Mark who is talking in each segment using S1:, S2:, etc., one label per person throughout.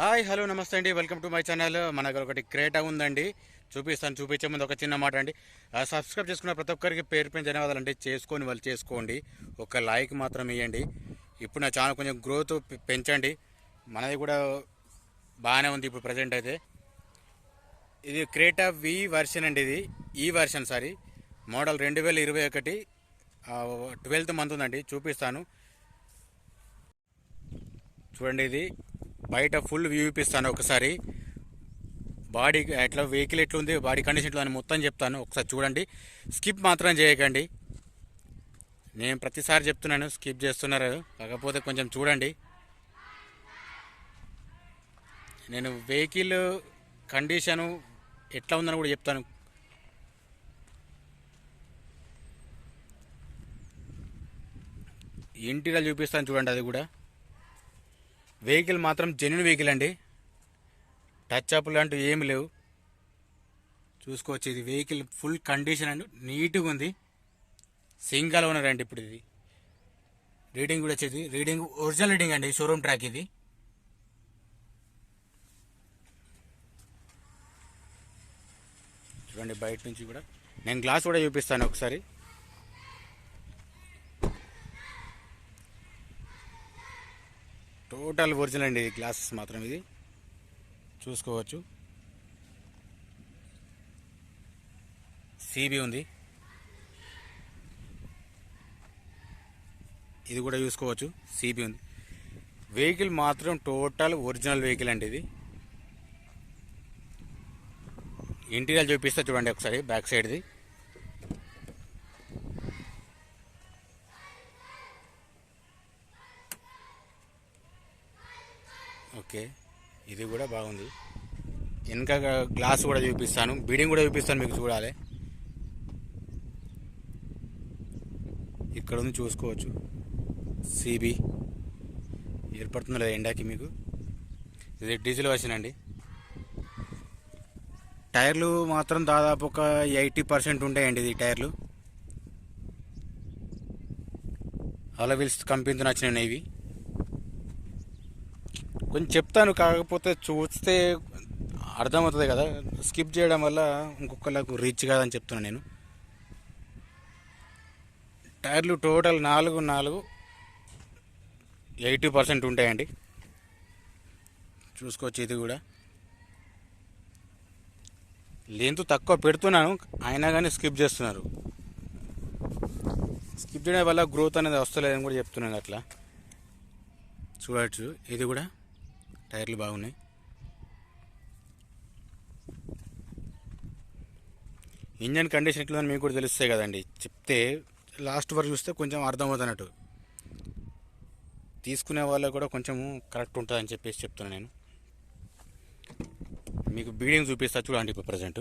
S1: Hi hello నమస్తే అండి. Welcome to my channel. మన దగ్గర ఒకటి క్రేటా ఉందండి. చూపిస్తాను చూపించే ముందు ఒక చిన్న మాట అండి. ఆ, సబ్స్క్రైబ్ చేసుకున్న ప్రతి ఒక్కరికి పేరు పైన ధన్యవాదాలు అండి. చేసుకొని వాళ్ళు చేసుకోండి. ఒక లైక్ మాత్రం ఇవ్వండి ఇప్పుడు నా ఛానల్ కొంచెం గ్రోత్ పెంచండి. మనది కూడా బాగానే ఉంది ఇప్పుడు ప్రజెంట్ అయితే. ఇది క్రేటా వి వర్షన్ అండి ఇది. ఈ వర్షన్ సారీ మోడల్ రెండు వేల ఇరవై ఒకటి. ట్వెల్త్ మంత్ ఉందండి. చూపిస్తాను. చూడండి ఇది. బయట ఫుల్ వ్యూ చూపిస్తాను ఒకసారి. బాడీ ఎట్లా వెహికల్ ఎట్లుంది బాడీ కండిషన్ ఎట్లా అని మొత్తం చెప్తాను. ఒకసారి చూడండి. స్కిప్ మాత్రం చేయకండి. నేను ప్రతిసారి చెప్తున్నాను స్కిప్ చేస్తున్నారు. కాకపోతే కొంచెం చూడండి. నేను వెహికల్ కండిషను ఎట్లా ఉందని కూడా చెప్తాను. ఇంటిగా చూపిస్తాను చూడండి అది కూడా. వెహికల్ మాత్రం జెన్యున్ వెహికల్ అండి. టచ్ అప్ లాంటివి ఏమి లేవు. చూసుకోవచ్చు ఇది వెహికల్ ఫుల్ కండిషన్ అండి. నీట్గా ఉంది. సింగల్ ఓనర్ అండి ఇప్పుడు ఇది. రీడింగ్ కూడా వచ్చేది. రీడింగ్ ఒరిజినల్ రీడింగ్ అండి. షోరూమ్ ట్రాక్ ఇది. చూడండి బయట నుంచి కూడా. నేను గ్లాస్ కూడా చూపిస్తాను ఒకసారి. టోటల్ ఒరిజినల్ అండి ఇది గ్లాసెస్ మాత్రం ఇది. చూసుకోవచ్చు. సిబి ఉంది. ఇది కూడా చూసుకోవచ్చు. సిబి ఉంది. వెహికల్ మాత్రం టోటల్ ఒరిజినల్ వెహికల్ అండి ఇది. ఇంటీరియర్ చూపిస్తా చూడండి ఒకసారి బ్యాక్ సైడ్ది ఇది కూడా బాగుంది. వెనక గ్లాస్ కూడా చూపిస్తాను. బీడింగ్ కూడా చూపిస్తాను మీకు చూడాలి. ఇక్కడ ఉంది చూసుకోవచ్చు సిబి ఏర్పడుతుంది లేదా ఎండాకి మీకు? ఇది డీజిల్ వర్షన్ అండి. టైర్లు మాత్రం దాదాపు ఒక ఎయిటీ పర్సెంట్ ఉంటాయండి ఇది టైర్లు. అలా వీల్స్ కంపెనీతో నచ్చినాయి ఇవి. కొంచెం చెప్తాను కాకపోతే చూస్తే అర్థమవుతుంది కదా. స్కిప్ చేయడం వల్ల ఇంకొకళ్ళకు రీచ్ కాదని చెప్తున్నాను నేను. టైర్లు టోటల్ నాలుగు నాలుగు ఎయిటీ పర్సెంట్ ఉంటాయండి. చూసుకోవచ్చు ఇది కూడా. లెంత్ తక్కువ పెడుతున్నాను అయినా కానీ స్కిప్ చేస్తున్నారు. స్కిప్ చేయడం వల్ల గ్రోత్ అనేది వస్తలేదని కూడా చెప్తున్నాను అట్లా. చూడవచ్చు ఇది కూడా. టైర్లు బాగున్నాయి. ఇంజన్ కండిషన్ ఎట్లా మీకు కూడా తెలుస్తాయి కదండి. చెప్తే లాస్ట్ వరకు చూస్తే కొంచెం అర్థమవుతున్నట్టు. తీసుకునే వాళ్ళకు కూడా కొంచెము కరెక్ట్ ఉంటుందని చెప్పేసి చెప్తున్నాను నేను. మీకు బీడింగ్ చూపిస్తా చూడండి ఇప్పుడు ప్రజెంట్.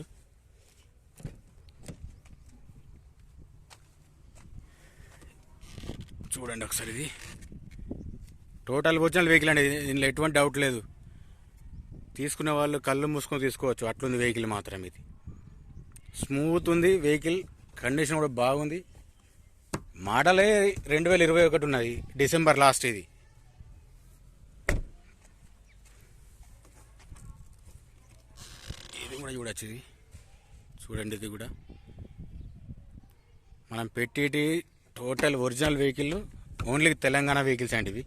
S1: చూడండి ఒకసారి ఇది. టోటల్ ఒరిజినల్ వెహికల్ అండి. దీనిలో ఎటువంటి డౌట్ లేదు. తీసుకునే వాళ్ళు కళ్ళు మూసుకొని తీసుకోవచ్చు. అట్లుంది వెహికల్ మాత్రం ఇది. స్మూత్ ఉంది వెహికల్. కండిషన్ కూడా బాగుంది. మోడలే రెండు వేల ఇరవై ఒకటి ఉన్నది. డిసెంబర్ లాస్ట్ ఇది. ఇది కూడా చూడొచ్చు ఇది. చూడండి ఇది కూడా. మనం పెట్టేటి total original vehicle only Telangana vehicles అండి ఇవి.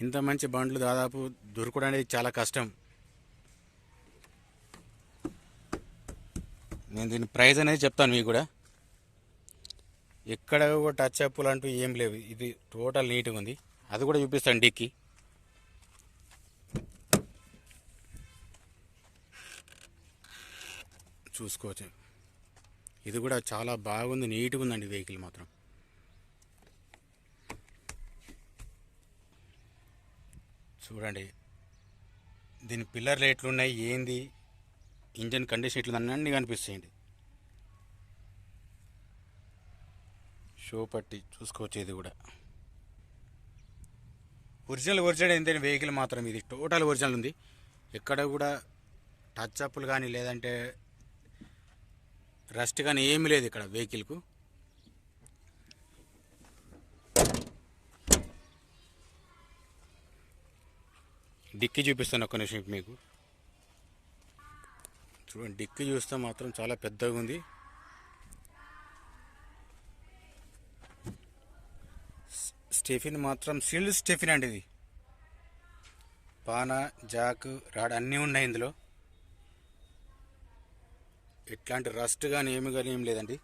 S1: ఇంత మంచి బండ్లు దాదాపు దొరకడం అనేది చాలా కష్టం. నేను దీని ప్రైస్ అనేది చెప్తాను మీకు కూడా. ఎక్కడ టచ్ అప్పులు అంటూ ఏం లేవు. ఇది టోటల్ నీట్గా ఉంది. అది కూడా చూపిస్తాను డిక్కి. చూసుకోవచ్చు. ఇది కూడా చాలా బాగుంది. నీట్గా ఉందండి వెహికల్ మాత్రం. చూడండి. దీని పిల్లర్లు ఎట్లున్నాయి ఏంది? ఇంజన్ కండిషన్ ఎట్లుంది అన్నీ కనిపిస్తాయండి షో పట్టి చూసుకోవచ్చు ఇది కూడా. ఒరిజినల్ ఒరిజినల్ ఏంటంటే వెహికల్ మాత్రం ఇది. టోటల్ ఒరిజినల్ ఉంది. ఎక్కడ కూడా టచ్ అప్లు కానీ లేదంటే రస్ట్ కానీ ఏమీ లేదు ఇక్కడ వెహికల్కు. డిక్కీ చూపిస్తాను ఒక్క నిమిషం మీకు. చూడండి డిక్కి చూస్తే మాత్రం చాలా పెద్దగా ఉంది. స్టెఫిన్ మాత్రం సీల్డ్ స్టెఫిన్ అండి ఇది. పాన జాక్ రాడ్ అన్నీ ఉన్నాయి ఇందులో. ఇట్లాంటి రస్ట్ కానీ ఏమి కానీ ఏం లేదండి.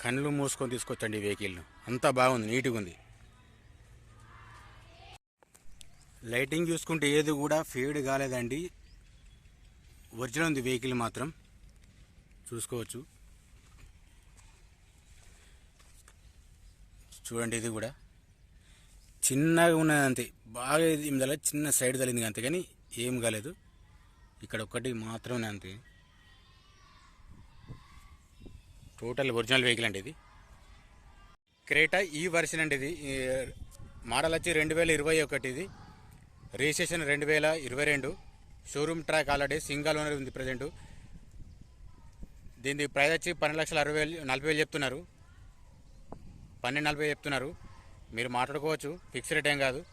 S1: కళ్ళు మూసుకొని తీసుకొచ్చండి ఈ వెహికల్ను. అంతా బాగుంది నీట్గా ఉంది. లైటింగ్ చూసుకుంటే ఏది కూడా ఫేడ్ కాలేదండి. ఒరిజినల్ ఉంది వెహికల్ మాత్రం. చూసుకోవచ్చు. చూడండి ఇది కూడా. చిన్నగా ఉన్నది అంతే. బాగా ఇది ఇందులో చిన్న సైడ్ తల్లింది అంతే కానీ ఏం కాలేదు. ఇక్కడ ఒక్కటి మాత్రమే అంతే. టోటల్ ఒరిజినల్ వెహికల్ అండి ఇది. క్రేటా ఈ వర్షన్ అండి ఇది. మోడల్ వచ్చి రెండు వేల ఇరవై ఒకటి ఇది. రిజిస్ట్రేషన్ రెండు వేల ఇరవై రెండు showroom track already single owner ఉంది ప్రజెంట్ దీని ప్రైస్ వచ్చి పన్నెండు లక్షల అరవై వేలు నలభై వేలు చెప్తున్నారు. పన్నెండు నలభై చెప్తున్నారు. మీరు మాట్లాడుకోవచ్చు. ఫిక్స్ రేట్ ఏం కాదు.